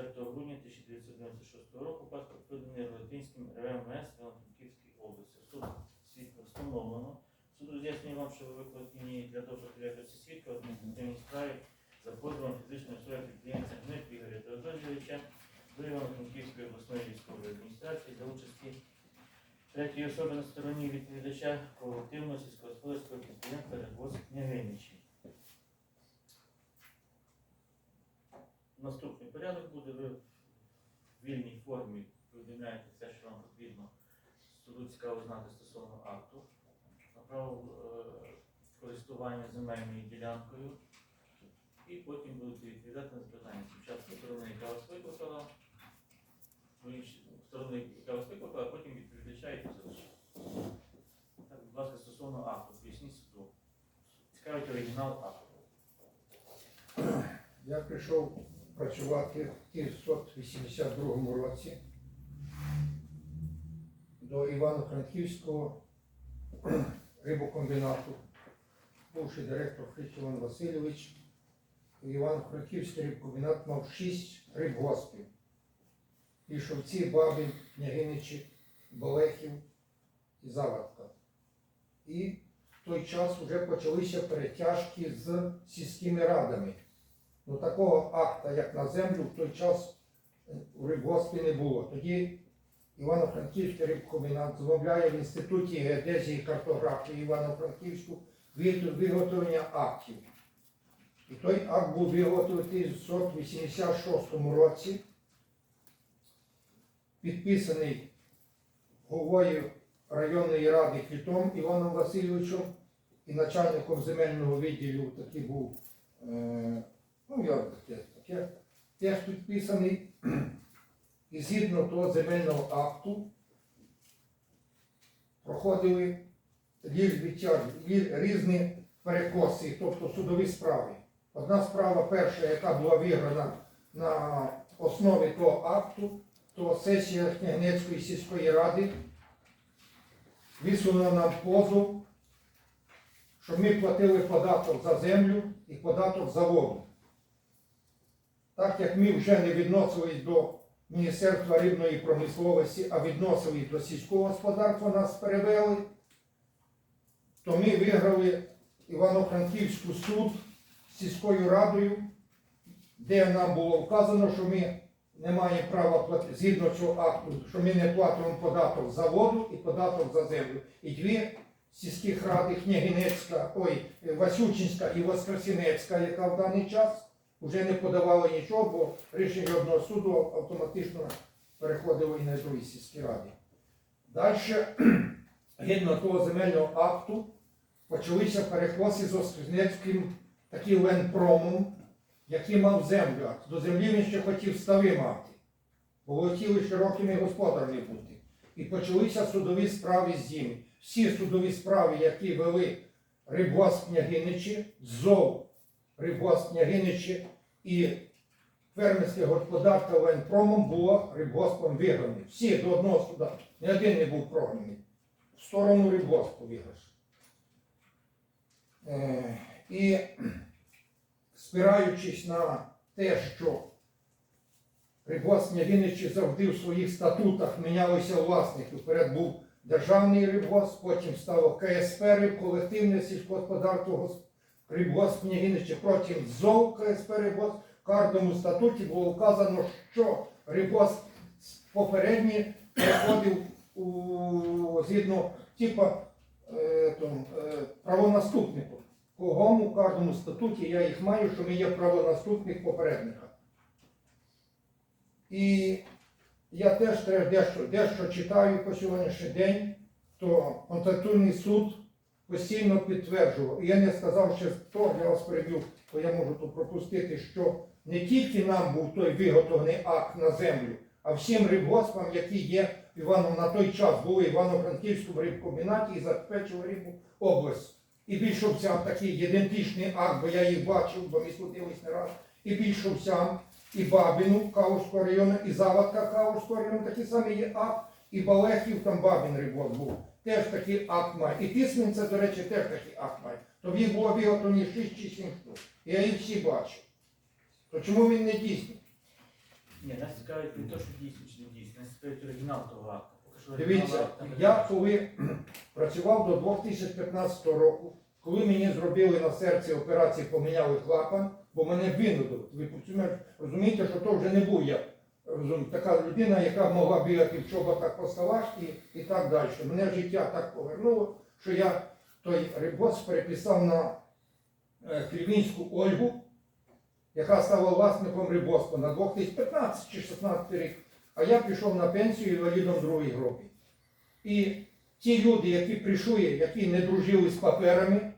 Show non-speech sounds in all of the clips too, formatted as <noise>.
24 грудня 1996 року паспорт виданий Рогатинським РМС Івано-Франківській області. Суд свідка встановлено. Суд роз'яснює вам, що ви викликані для якості свідка в адміністративній справі за позовом фізичної особи підприємця Гнит Ігоря Теодозійовича до Івано-Франківської обласної військової адміністрації за участі третьої особи на стороні відповідача колективного сільськогосподарського підприємства «Рядвоз Княгиничі». Наступний порядок буде ви в вільній формі повідомляєте все, що вам потрібно. Суду цікаво знати стосовно акту на право е, користування земельною ділянкою. І потім будете відповідати на запитання. Спочатку сторони, яка вас викликала, ну, сторони, яка вас викликала, а потім відповідача і. Так, будь ласка, стосовно акту, поясніть суду. Цікавить оригінал акту. Я прийшов працювати в 1982 році до Івано-Франківського <clears throat> рибокомбінату, бувший директор Фріч Іван Васильович. Івано-Франківський рибкомбінат мав шість рибгоспів. Пішовці, Бабин, Княгиничі, Болехів і Завадка. І в той час вже почалися перетяжки з сільськими радами. Ну такого акта, як на землю, в той час е, у рибгоспі не було. Тоді Івано-Франківський рибкомбінат замовляє в інституті геодезії і картографії Івано-Франківську від- виготовлення актів. І той акт був виготовлений в 1986 році, підписаний головою районної ради Квітом Іваном Васильовичем і начальником земельного відділу такий був. Е, Ну, як таке, таке. Теж підписаний. І згідно того земельного акту проходили різ- різні перекоси, тобто судові справи. Одна справа перша, яка була виграна на основі того акту, то сесія Княгнецької сільської ради висунула нам позов, що ми платили податок за землю і податок за воду. Так як ми вже не відносились до Міністерства рибної промисловості, а відносились до сільського господарства, нас перевели, то ми виграли Івано-Франківську суд з сільською радою, де нам було вказано, що ми не маємо права платити згідно цього акту, що ми не платимо податок за воду і податок за землю. І дві сільських ради Княгинецька, ой, Васючинська і Воскресінецька, яка в даний час вже не подавали нічого, бо рішення одного суду автоматично переходило і на другі сільські ради. Далі, згідно <clears throat> того земельного акту, почалися перекоси з Воскресенецьким таким ленпромом, який мав землю. До землі він ще хотів стави мати, бо хотіли широкими господарями бути. І почалися судові справи з ними. Всі судові справи, які вели Рибгосп Княгиничі, ЗОВ Рибгосп Княгиничі і фермерське господарство Ленпромом було Рибгоспом виграні. Всі до одного суда. Ні один не був програний. В сторону Рибгоспу виграш. Е, і спираючись на те, що Рибгосп Княгиничі завжди в своїх статутах мінялися власники. Вперед був державний рибгосп, потім стало КСП риб, колективне сільськогосподарство гос- рибгосп Княгиничі, потім ЗОВ КСП рибгосп. В кожному статуті було вказано, що рибгосп попередній переходив у згідно типа е, е, правонаступнику. Кого в кожному статуті я їх маю, що ми є правонаступник попередника. І я теж дещо, дещо читаю по сьогоднішній день, то Конституційний суд постійно підтверджував. І я не сказав ще то, я вас переб'ю, то я можу тут пропустити, що не тільки нам був той виготовлений акт на землю, а всім рибгоспам, які є в Івано, на той час були в Івано-Франківському рибкомбінаті і забезпечували рибу область. І більшовцям такий ідентичний акт, бо я їх бачив, бо ми судились не раз, і більшовцям, і Бабіну Калузького району, і Завадка Калузького району, такий самий є акт, і Балехів, там Бабін рибок був. Теж такий акт має. І Тисменця, до речі, теж такий акт має. То їх було виготовлені 6 чи 7 штук. Я їх всі бачив. То чому він не дійсний? Ні, нас цікавить не те, що дійсно чи не дійсно, нас цікавить оригінал того акту. Поки що Дивіться, акта не я бачу. коли <clears throat> працював до 2015 року, коли мені зробили на серці операцію, поміняли клапан, бо мене винудили. Ви розумієте, що то вже не був я. Така людина, яка могла бігати в чоботах по столах і, так далі. Мене життя так повернуло, що я той рибос переписав на е, Хлівінську Ольгу, яка стала власником рибоспу на 2015 чи 16 рік. А я пішов на пенсію інвалідом другої групи. І ті люди, які прийшли, які не дружили з паперами,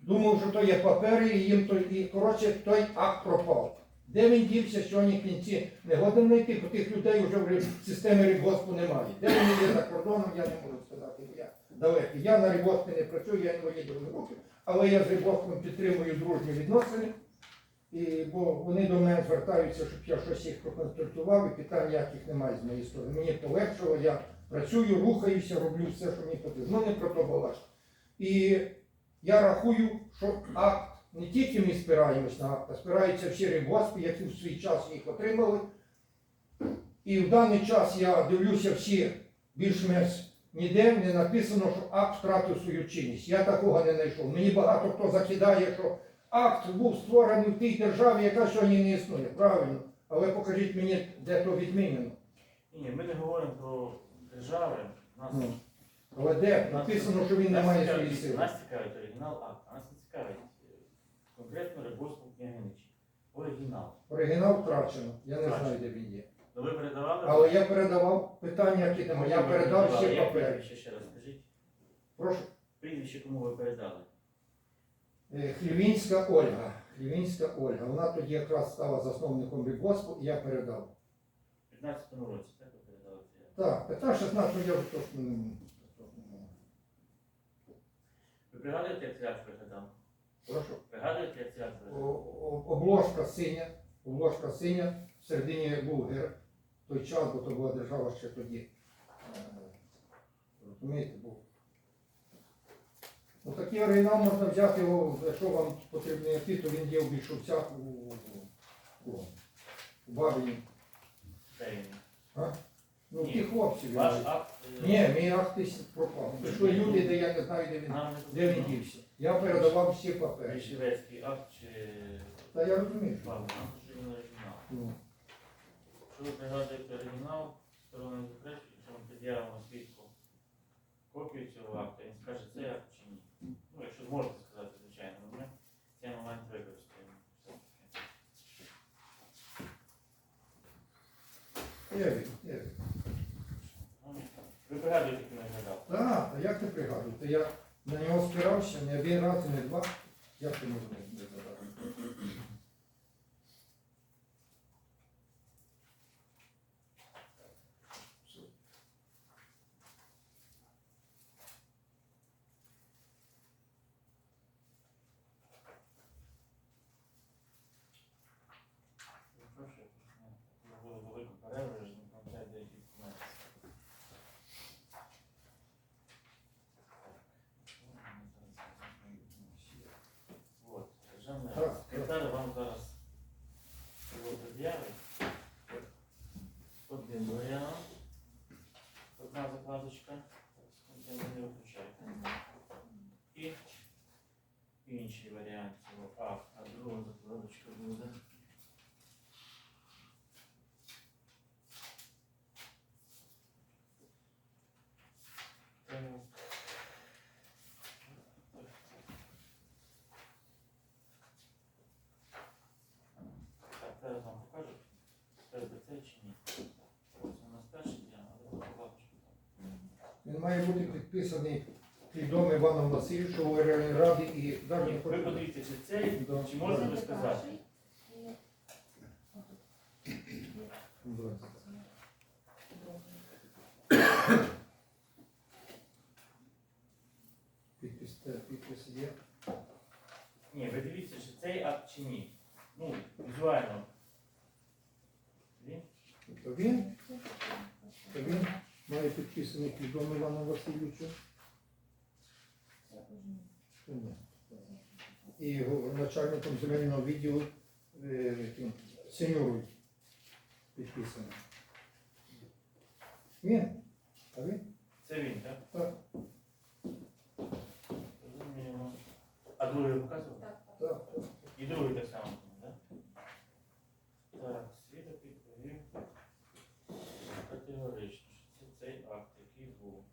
думав, що то є папери, і їм той, і, коротше, той акт пропав. Де він дівся, сьогодні в кінці не годен знайти, бо тих людей вже в системі рибгоспу немає. Де вони є за кордоном, я не можу сказати, бо я далекий. Я на рибгоспі не працюю, я інвалід другої групи, але я з рибгоспом підтримую дружні відносини. І, бо вони до мене звертаються, щоб я щось їх проконсультував, і питань ніяких немає з моєї сторони. Мені полегшило, я працюю, рухаюся, роблю все, що мені потрібно. Ну не про то балаш. І я рахую, що акт не тільки ми спираємось на акт, а спираються всі рибгоспи, які в свій час їх отримали. І в даний час я дивлюся всі більш-менш ніде не написано, що акт втратив свою чинність. Я такого не знайшов. Мені багато хто закидає, що акт був створений в тій державі, яка сьогодні не існує. Правильно. Але покажіть мені, де то відмінено. Ні, ми не говоримо про держави. Нас, Ну, Але де написано, що він не має своєї сили. Нас цікавить оригінал акта, нас не цікавить е, конкретно Рибоспу княгиничі. Оригінал. Оригінал втрачено. Я не Втрачено. знаю, де він є. Ну ви передавали? Але я передавав питання, які там. Я ви передав передавали? Як папери. прізвище ще раз скажіть. Прошу. Прізвище кому ви передали? Е, Хлівінська Ольга. Хлівінська Ольга. Вона тоді якраз стала засновником Бігоспу, і я передав. У 15-му році, так ви передали це? Так, питав 16 я вже точно не можу. Ви пригадуєте, як акт виглядав? Прошу. Пригадуєте, як цей О- о- Обложка синя, обложка синя, всередині був герб. Той час, бо то була держава ще тоді. Е, Розумієте, був. Ну такий оригінал можна взяти, його, якщо вам потрібний який, то він є в більшовцях у, у, у, у Бабині. Де? Ну, Ні. ті хлопці. Ваш акт? е, Ні, мій акт десь пропав. Пішли люди, де я не знаю, де він, нам не де він потрібно. дівся. Я передавав всі папери. Вишивецький акт чи Та я розумію. що- оригінал. Ну, ви пригадуєте оригінал, сторони заперечують, якщо ми пред'явимо свідку копію цього акту, він скаже, це акт чи ні. Ну, якщо зможете сказати, звичайно, ми цей момент використаємо. Все-таки. я вірю, я вірю. Ну, Ви пригадуєте, як виглядав? Так, а як не пригадувати? Я на нього спирався не один раз, не два. Як ти можеш не згадати? Прошу, ми зробили велику перерву, я ж не пам'ятаю деякі документи. Вот, державний Так, секретар вам зараз його пред'явить. Один варіант. Одна закладочка. Я не виключайте. І інший варіант цього акт, а друга закладочка буде. Так. Так, зараз вам покажу. Це це чи ні. Ось у нас перший діагноз, а друга закладочка там. Він має бути підписаний відомий Іваном Васильовичем у Раді і навіть Ви подивіться, чи цей, Да. чи можете ви сказати? Да. Підпис, те- підпис є. Ні, ви дивіться, чи цей акт чи ні. Ну, візуально. Він? То він, то він має підписаний відомий Іваном Васильовичем. І його начальником земельного відділу е, яким, сеньорою. підписано. Він? А він? Це він, так? Так. А другий ви показували? Так, так. так, так. І другий так само, так? Так, свідок відповів категорично, що це цей акт, який був.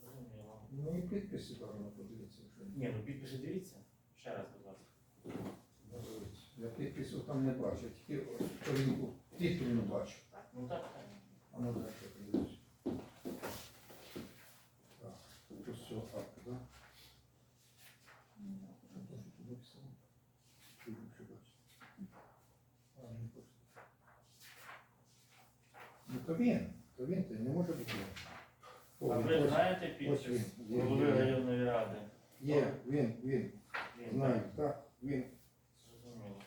Зрозуміло. Ну і підписи гарно подивитися вже. Ні, ну підписи дивіться. Ще раз, будь ласка. Я підписів там не бачу, тільки сторінку титулу бачу. Ну так, так. А ну далі подивлюсь. Так, тут все так, не бачу. Ну то він, то він, то не може бути. А він ви знаєте підпис він, голови районної ради? Є, він, він, Він, знаю, так? він. Зрозуміло.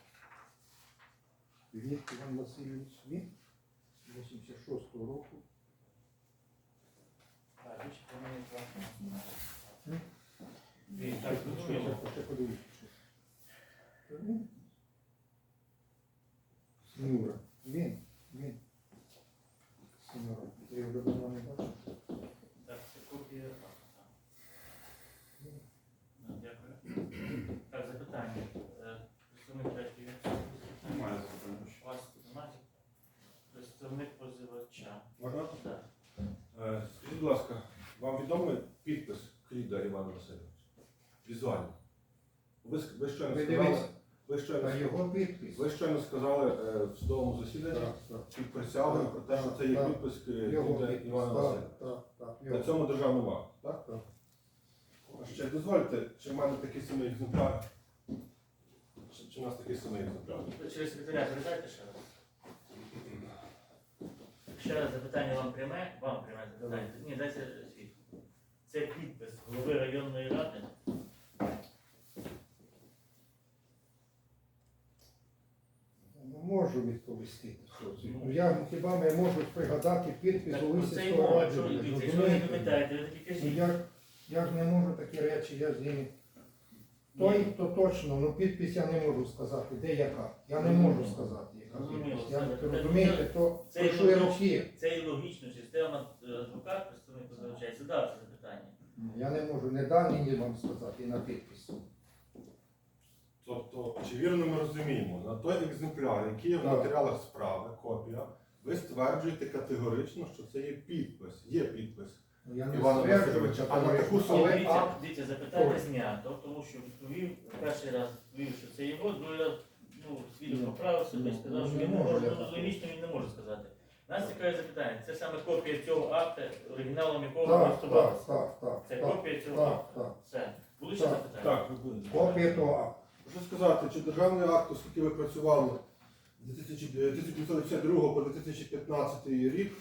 Іван Васильович, він 86-го року. Так, більше про мене власне. Він, так, зрозуміло. Ще подивіться. що. То він. Снюра. Він, він. Снюра. Ти його давно не бачив? Так, це копія. акта. Він. Ну, Дякую. Так, запитання. Е, Представник третьої. Немає запитань. У вас немає? Представник позивача. Можна? Так. Е, Скажіть, будь ласка, вам відомий підпис Кріда Івана Васильовича? Візуально. Ви, с- ви щойно Ви сказали, дивіться. ви щойно, Та його підпис. ви щойно сказали е, в судовому засіданні Так, так. під присягою про те, що це є Так, підпис е, Його. Івана Так, Васильовича. так, так. На цьому державному акту, так? Так. А ще дозвольте, чи в мене такий самий екземпляр? Чи, чи у нас такий самий екземпляр? Через секретаря передайте ще раз. Ще раз запитання вам пряме, вам пряме запитання. Ні, дайте світ. Це підпис голови районної ради. Не можу. Ну, я хіба не можу пригадати підпис у ну, лисі це свого мова, ради. що ви дивіться, Ну, якщо ви не розумієте? пам'ятаєте, ви такі Ну, кажіть. я, я ж не можу такі речі, я з ними. Той, то точно, ну підпис я не можу сказати, де яка. Я не можу сказати, яка Зрозуміло, підпис. Я, це- це- розумієте, то це пройшли роки. Це і логічно, система е, адвокат, представник і задав це запитання. Я не можу не дані ні вам сказати, і на підпис. Тобто, чи вірно ми розуміємо, на той екземпляр, який є в матеріалах справи, копія, ви стверджуєте категорично, що це є підпис. Є підпис. Ну, Я не Івана стверджую, Васильовича, а на таку Але суму- дивіться, акт- дивіться, знято, тому що відповів перший раз відповів, що це його, другий раз ну, свідок Ну, поправив себе і ну, сказав, що він не може може, ну, логічно він не може сказати. Нас цікаве запитання, це саме копія цього акта, оригіналом якого Так, так, користувалися. так, так, Це так, копія цього так, акта. так. Все. Були ще Так, запитання? Так, ви будете. Копія того акту. Що сказати, чи державний акт, оскільки ви працювали з 1952 по 2015 рік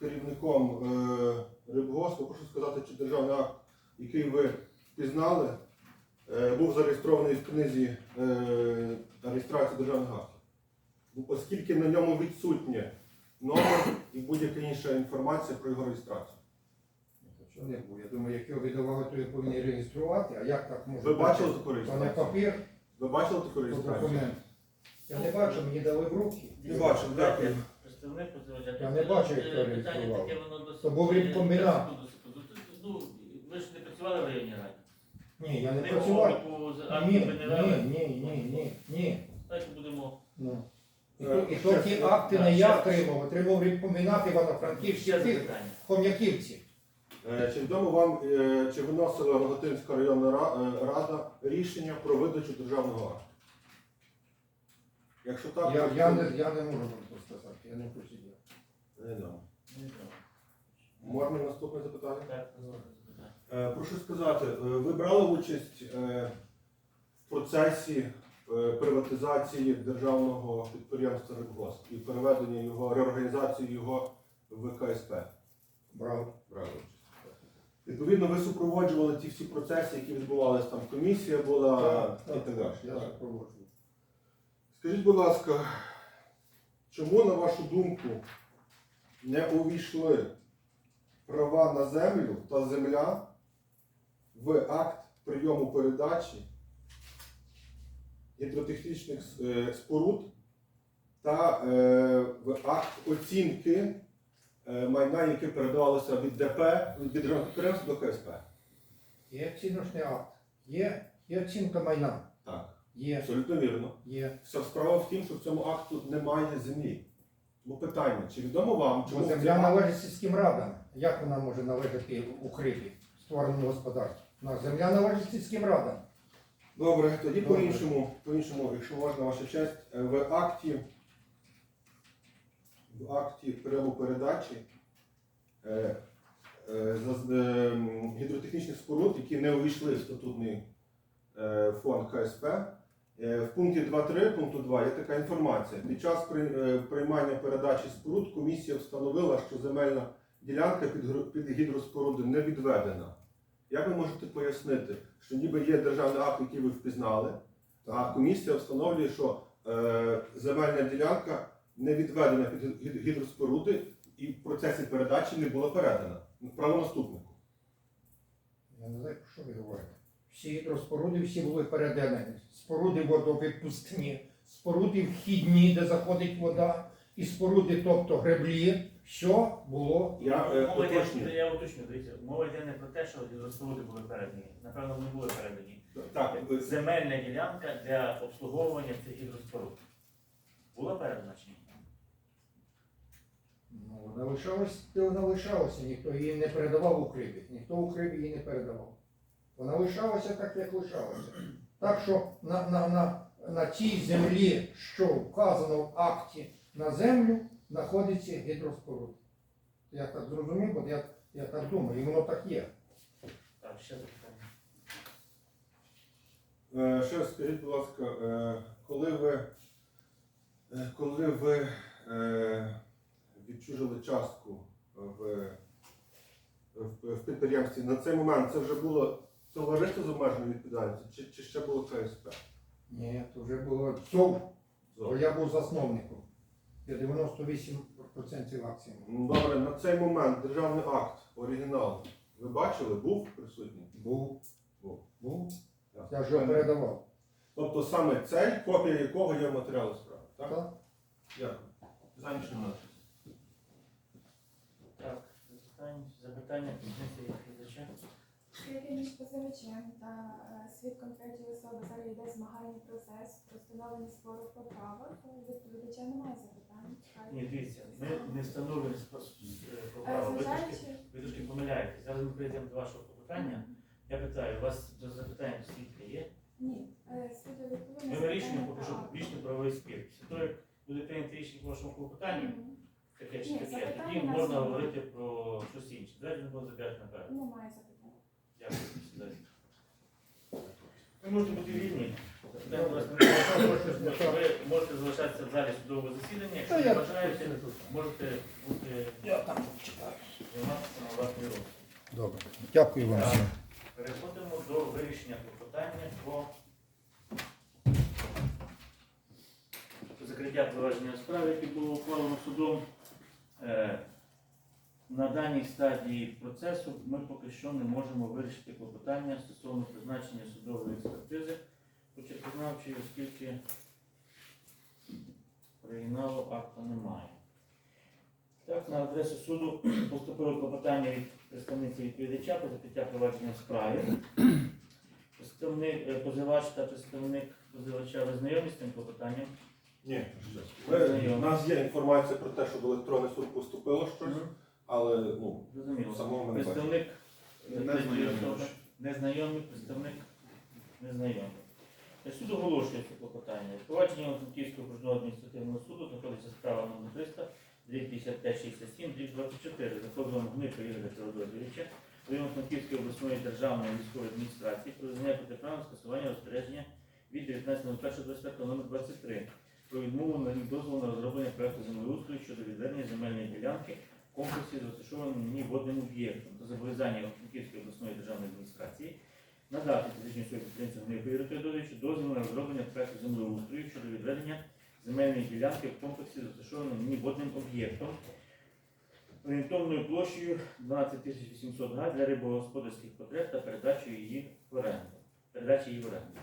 керівником е, Рибгоспу, прошу сказати, чи державний акт, який ви впізнали, е, був зареєстрований в книзі е, реєстрації державних актів. Оскільки на ньому відсутнє номер і будь-яка інша інформація про його реєстрацію. Я думаю, як його видавали, то його повинні реєструвати, а як так може Ви бачили таку То не папір, Ви бачили таку то реєстрацію? документ. Я не бачу, мені дали в руки. Не бачив, дякую. Представник позивача. Я не бачу, як Е, хто Питання реєстрував. таке, воно досить... То був секунду. Ну, ви ж не працювали в районній раді? Ні, я не працював. Ні, ні, ні, ні, ні, ні. Давайте будемо... Ну. І, Е, то- і то ті акти не я отримав, отримав Ще ті запитання. хом'яківці. Е, Чи відомо вам, е, чи виносила Рогатинська районна е, рада рішення про видачу державного акту? Якщо так, Я, то- я, не, я не можу вам це сказати, я не хочу. Не дам. Можна наступне запитання? Е, Прошу сказати, е, ви брали участь е, в процесі е, приватизації державного підприємства Рибгосп і переведення його, реорганізації його в КСП? Брав. Брали участь. Відповідно, ви супроводжували ті всі процеси, які відбувалися там, комісія була і так далі. Я Так. супроводжую. Скажіть, будь ласка, чому, на вашу думку, не увійшли права на землю та земля в акт прийому передачі гідротехнічних е, споруд та е, в акт оцінки майна, яке передавалося від ДП, від державного підприємства до КСП. Є оціночний акт, є, є оцінка майна. Так, Є, абсолютно вірно. є. Вся справа в тім, що в цьому акту немає землі. Тому питання, чи відомо вам, чому Бо в земля цьому акті- належить сільським радам. Як вона може належати Укріпі, створеному господарству? На земля належить сільським радам. Добре, тоді Добре. по-іншому, по-іншому, якщо можна, ваша честь, е, в акті, акті прийому передачі е, е, е, гідротехнічних споруд, які не увійшли в статутний е, фонд КСП, е, в пункті 2.3 пункту 2 є така інформація. Під час е, приймання передачі споруд комісія встановила, що земельна ділянка під, під гідроспоруди не відведена. Як ви можете пояснити, що ніби є державний акт, який ви впізнали, а комісія встановлює, що е, земельна ділянка не відведена під гідроспоруди і в процесі передачі не була передана правонаступнику. Я не знаю, про що ви говорите. Всі гідроспоруди всі були передані. Споруди водовідпускні, споруди вхідні, де заходить вода, і споруди, тобто греблі, все було. Я е, Мова йде, уточнюю. я уточню, дивіться, мова йде не про те, що гідроспоруди були передані. Напевно, вони були передані. Так, Земельна ділянка для обслуговування цих гідроспоруд. Була передана чи ні? Ну, де вона лишалася, ніхто її не передавав Укріпі, ніхто Укріпі її не передавав. Вона лишалася так, як лишалася. Так що на, на, на, на тій землі, що вказано в акті на землю, знаходиться гідроспоруд. Я так зрозумів, бо я, я так думаю, і воно так є. Так, ще запитання. Е, Ще скажіть, будь ласка, е, коли ви, е, коли ви е, відчужили частку в, в, в підприємстві, на цей момент це вже було товариство з обмеженою відповідальністю чи, чи ще було КСП? Ні, то вже було ЦОВ, бо я був засновником. Я 98% акцій. Добре, на цей момент державний акт, оригінал, ви бачили, був присутній? Був. Був. Був. Так. Я ж його передавав. Тобто саме цей, копія якого є в матеріалі справи. Так? Так? Дякую. Ще немає. Так, запитання, запитання, позиція відповідача. Оскільки між позивачем та е, свідком третьої особи зараз йде змагальний процес про встановлення спору по правах, відповідача немає запитань. Хай. Ні, дивіться, ми не встановлюємо е, Е. Ви трошки, Зважаючи, ви трошки помиляєтесь. Зараз ми прийдемо до вашого питання. Я питаю, у вас до запитання свідка є? ні, е. Ми вирішуємо поки що публічний правовий спір. Після того, як буде прийнято рішення по вашому клопотанню, таке чи Ні, таке, запитання тоді нас можна немає. говорити про щось інше. Двері не було забирати наперед. Немає запитань. Дякую. сідайте. Ви можете бути вільні. Запитання у вас немає. Ви можете залишатися в залі судового засідання. Якщо не бажаєте, можете бути Я там на власний розсуд. Добре. Дякую вам. Так. Переходимо до вирішення клопотання про закриття провадження справи, яке було ухвалено судом. Е, На даній стадії процесу ми поки що не можемо вирішити клопотання стосовно призначення судової експертизи почеркознавчої, оскільки оригіналу акта немає. Так, на адресу суду поступило клопотання від представниці відповідача про закриття провадження. Представник е, позивач та представник позивача ви з цим клопотанням? Ні, ми, у нас є інформація про те, що в електронний суд поступило щось, але ну, Зрозуміло. самого ми не бачимо. Представник е. Незнайомий, представник незнайомий. Е, Суд оголошує це клопотання. Провадження Франківського окружного адміністративного суду знаходиться справа номер 300, 25567, 24 за позовом Гника Ігоря Теодозовича, району Франківської обласної державної військової адміністрації про визнання протиправного скасування розпорядження від 19.01.25 номер 23 про відмову на дозволу на розроблення проекту землеустрою щодо відведення земельної ділянки в комплексі з розташованим водним об'єктом та зобов'язання Франківської обласної державної адміністрації надати фізичній особі Ігорю Теодоровичу дозвіл на розроблення проекту землеустрою щодо відведення земельної ділянки в комплексі з розташованим водним об'єктом орієнтовною площею 12 800 га для рибогосподарських потреб та передачу її в оренду. Передачі її в оренду.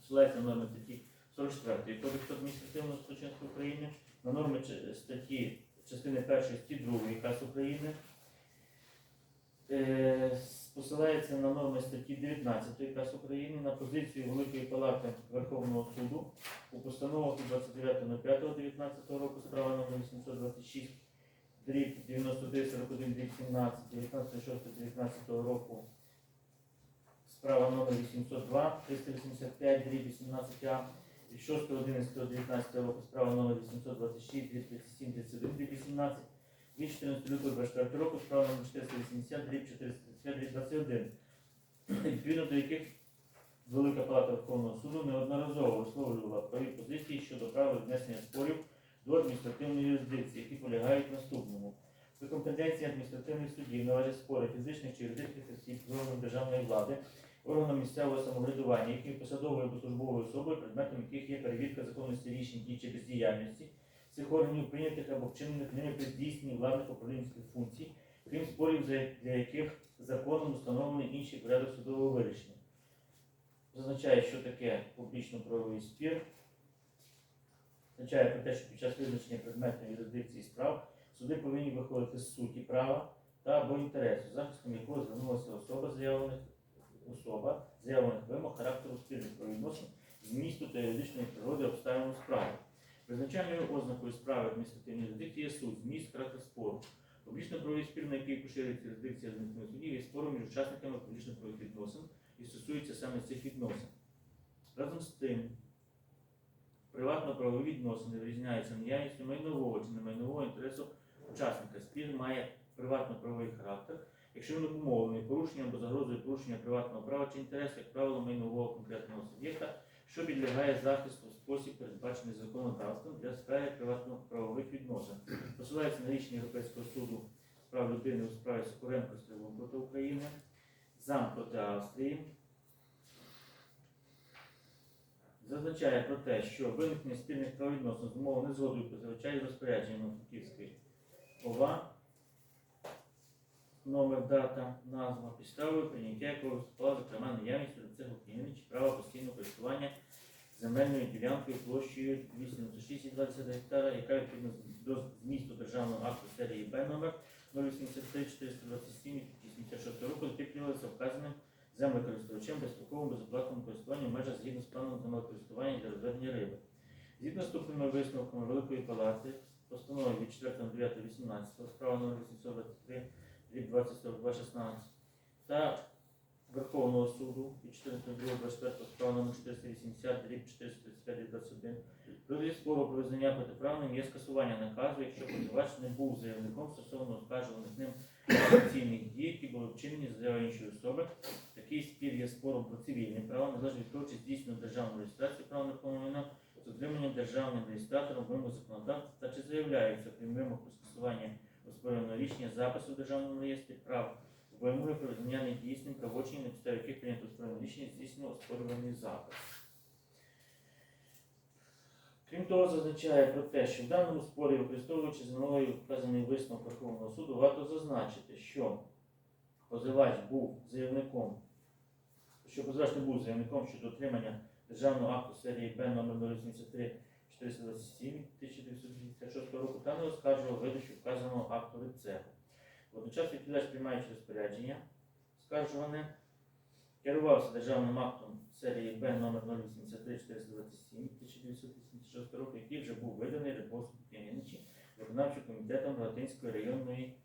Посилається норми статті 44 Кодексу адміністративного судочинства України на норми статті частини 1 статті 2 КАС України. Е, Посилається на норми статті 19 КАС України на позицію Великої Палати Верховного суду у постановах від 29.05.19 року справа номер 826 дріб 93 41 дріб 17 19.06.19 року справа номер 802 385 дріб 18А від 6.11.19 року справа номер 826 дріб 37 31 18 від 14 лютого 24 року справа номер 480 дріб 435 21 відповідно до яких Велика Палата Верховного суду неодноразово висловлювала праві позиції щодо права віднесення спорів до адміністративної юрисдикції, які полягають наступному. До компетенції адміністративних судів належать спори фізичних чи юридичних осіб з органом державної влади, органом місцевого самоврядування, які посадовою або службовою особою, предметом яких є перевірка законності рішень дій чи бездіяльності цих органів прийнятих або вчинених ними при здійсненні владних управлінських функцій, крім спорів, для яких законом встановлений інший порядок судового вирішення. Зазначає, що таке публічно-правовий спір. Означає про те, що під час визначення предметної юрисдикції справ суди повинні виходити з суті права та або інтересу, захистом якого звернулася особа заявлених особа заявлених вимог характеру спільних правовідносин, змісту та юридичної природи обставин справи. Визначальною ознакою справи адміністративної юрисдикції є суд, зміст, характер спору. Публічно-правовий спір, на який поширюється юрисдикція адміністративних судів, є спором між учасниками публічно-правових відносин і стосується саме цих відносин. Разом з тим, приватно-правові відносини вирізняються наявністю майнового чи немайнового інтересу учасника. Спір має приватно-правовий характер, якщо він обумовлений порушенням або загрозою порушення приватного права чи інтересу, як правило, майнового конкретного суб'єкта, що підлягає захисту в спосіб, передбачений законодавством для сфери приватно-правових відносин. Посилається на рішення Європейського суду з прав людини у справі Сокуренко Стрілом проти України, ЗАМ проти Австрії. Зазначає про те, що виникнення спільних правовідносин зумовлено згодою позивача і розпорядженням Франківської ОВА, номер, дата, назва, підставою прийняття якого виступала, зокрема, наявність до цього чи права постійного користування земельною ділянкою площею 296,20 гектара, яка відповідно до змісту державного акту серії Б номер 083 427 86 року закріплювалася вказаним землекористувачем безстроковим безоплатним користуванням в межах згідно з планом землекористування для розведення риби. Згідно з вступними висновками Великої Палати, постанови від 4.9.18 справа номер 823 від 22.16 та Верховного суду від 14.02.24 справа номер 480 рік 435 21 Розгляд спору про визнання протиправним є скасування наказу, якщо позивач не був заявником стосовно оскаржуваних ним офіційних дій, які були вчинені за іншої особи. Такий спір є спором про цивільне право, незалежно від того, чи здійснено державну реєстрацію нерухомого майна з отриманням державним реєстратором вимог законодавства та чи заявляється крім вимог скасування оспореного рішення запису в державному реєстрі прав вимоги про визнання недійсним правочинів, на підставі яких прийнято оспорене рішення здійснено оспорюваний запис. Крім того, зазначає про те, що в даному спорі, використовуючи за мною вказаний висновок Верховного суду, варто зазначити, що позивач був заявником, що позивач не був заявником щодо отримання державного акту серії Б номер 083 427 1986 року та не оскаржував видачу вказаного акту цеху. Водночас відповідач, приймаючи розпорядження, скаржуване, керувався державним актом серії Б номер 083 427 1986 року, який вже був виданий Рибовському Княгиничі виконавчим комітетом Латинської районної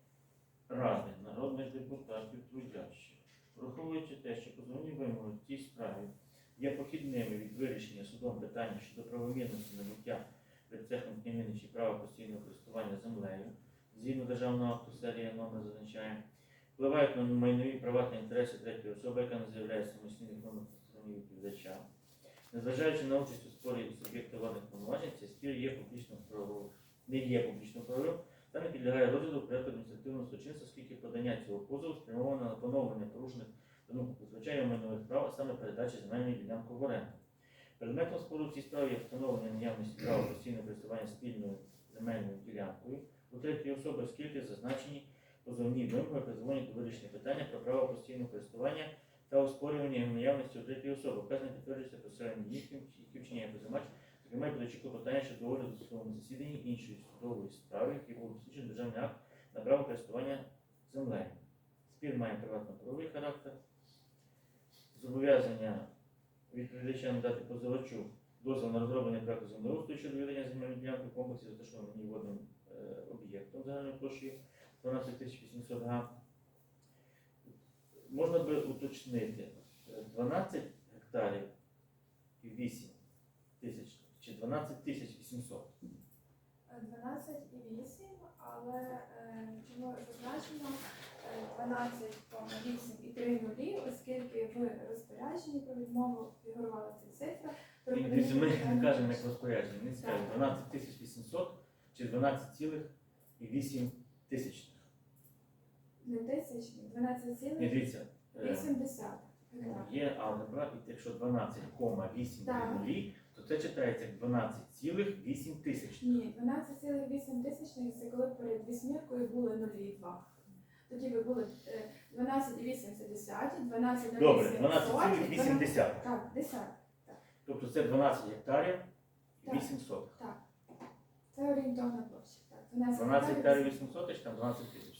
ради народних депутатів трудящих. Враховуючи те, що позовні вимоги в цій справі є похідними від вирішення судом питання щодо правомірності набуття перед цехом Княгиничі права постійного користування землею, згідно державного акту серія номер зазначає, впливають на майнові права та інтереси третьої особи, яка не заявляє самостійних вимог на стороні відповідача. Незважаючи на участь у спорі суб'єкта владних повноважень, цей спір є публічно правовим, не є публічно правовим та не підлягає розгляду порядку адміністративного судочинства, оскільки подання цього позову спрямоване на поновлення порушених тому звичайно майнових прав, а саме передачі земельної ділянки в оренду. Предметом спору в цій справі є встановлення наявності права постійного користування спільною земельною ділянкою у третьої особи, оскільки зазначені позовні вимоги призводять до вирішення питання про право постійного користування та оспорювання наявності у третьої особи. Вказане підтверджується посередньо дій, які вчиняє позивач приймає подачі клопотання щодо огляду судовому засіданні іншої судової справи, які був досліджений державний акт на право користування землею. Спір має приватно-правовий характер. Зобов'язання відповідача надати позивачу дозвіл на розроблення проекту землеустрою щодо відведення земельної ділянки в комплексі заташованим водним е, об'єктом загальною площею 12 800 га. Можна би уточнити е, 12 гектарів і 8 тисяч чи 12 тисяч 800. 12 і 8, але е, чому зазначено е, 12,8 і 3 нулі, оскільки в розпорядженні про відмову фігурувала ця цифра. ми не кажемо як розпорядження, ми скажемо 12 тисяч 800 чи 12,8 тисячних. Не 12,8 Ні, дивіться, е, гектар. є алгебра, і якщо 12,8 нулі, то це читається як 12,8 тисяч. Ні, 12,8 тисячних це коли перед вісьміркою були нулі і 2. Тоді би були е, 12,8 це 10, 12,8 Добре, 12,8. Так, 10. Тобто це 12 гектарів Так. 8 сотих. Це орієнтовна площа. Так, 12 12 гектарів 8 сотих, там 12 тисяч.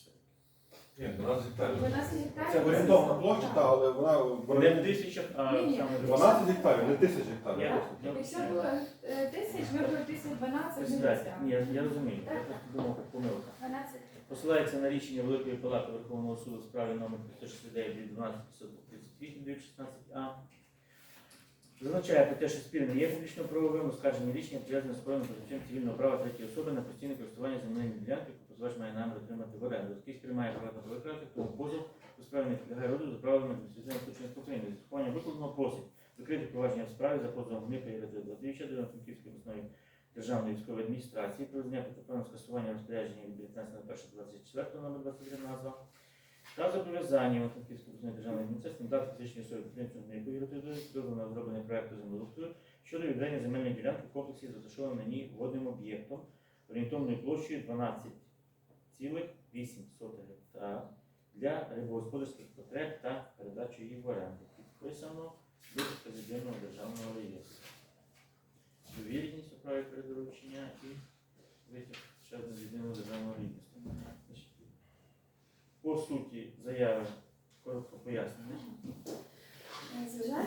Все. Ні, 12 гектарів. 12 гектарів. Це орієнтовна площа, та, але вона в Не в районі тисячах, а саме 12 гектарів, не тисяч гектарів. Я- я- Якщо було е, тисяч, ви говорите 12, не Присідайте. 10. Ні, я, я розумію. Я просто думав, як помилка. 12. Посилається на рішення Великої Палати Верховного суду в справі номер 569 від 1238 16а. Зазначає про те, що спір не є публічно правовим, оскарження рішення пов'язане з правом позичем цивільного права третьої особи на постійне користування земельної ділянки, позивач має намір отримати в оренду. Оскільки спір має право правовий характер, тому позов у справі підлягає розгляду за правилами адміністративного злочинства України. З урахуванням викладеного просить викрити провадження в справі за позовом Мика Ірина Латвіча до Франківської обласної державної військової адміністрації про визнання протиправного скасування розпорядження від 19 на 1 номер 23 назва та зобов'язання Франківської обласної державної адміністрації надати фізичній особі підприємцю Мику Ірина дозволу на розроблення проекту землеустрою щодо відведення земельної ділянки в комплексі з розташованим на ній водним об'єктом орієнтовною площею 12,8 гектар для рибогосподарських потреб та передачу її в оренду. Підписано від президентного державного реєстру. Довіреність у праві передоручення і витяг ще з єдиного державного реєстру. По суті, заяви коротко пояснення. Е,